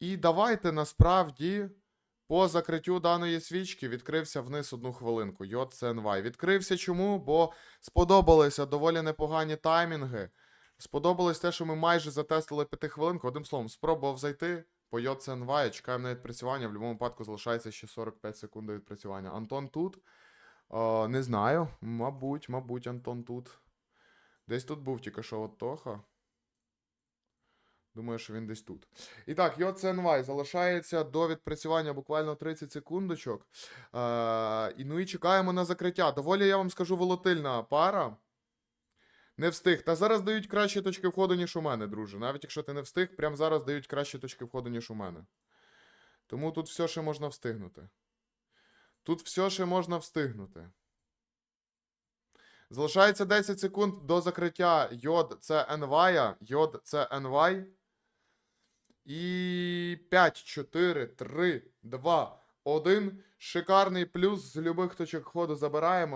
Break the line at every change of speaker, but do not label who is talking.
І давайте насправді по закриттю даної свічки відкрився вниз одну хвилинку. Йод CNY. Відкрився чому? Бо сподобалися доволі непогані таймінги. Сподобалось те, що ми майже затестили 5 хвилинку. Одним словом, спробував зайти по Йод CNY. Чекаємо на відпрацювання. В будь-якому випадку залишається ще 45 секунд відпрацювання. Антон тут. О, не знаю. Мабуть, мабуть, Антон тут. Десь тут був тільки що от Тоха. Думаю, що він десь тут. І так, CNY залишається до відпрацювання буквально 30 секундочок. Е, і, ну і чекаємо на закриття. Доволі, я вам скажу, волатильна пара. Не встиг. Та зараз дають кращі точки входу, ніж у мене, друже. Навіть якщо ти не встиг, прямо зараз дають кращі точки входу, ніж у мене. Тому тут все ще можна встигнути. Тут все ще можна встигнути. Залишається 10 секунд до закриття. Йод це NY. Йод це NY. І 5, 4, 3, 2, 1. Шикарний плюс з любих точок ходу забираємо.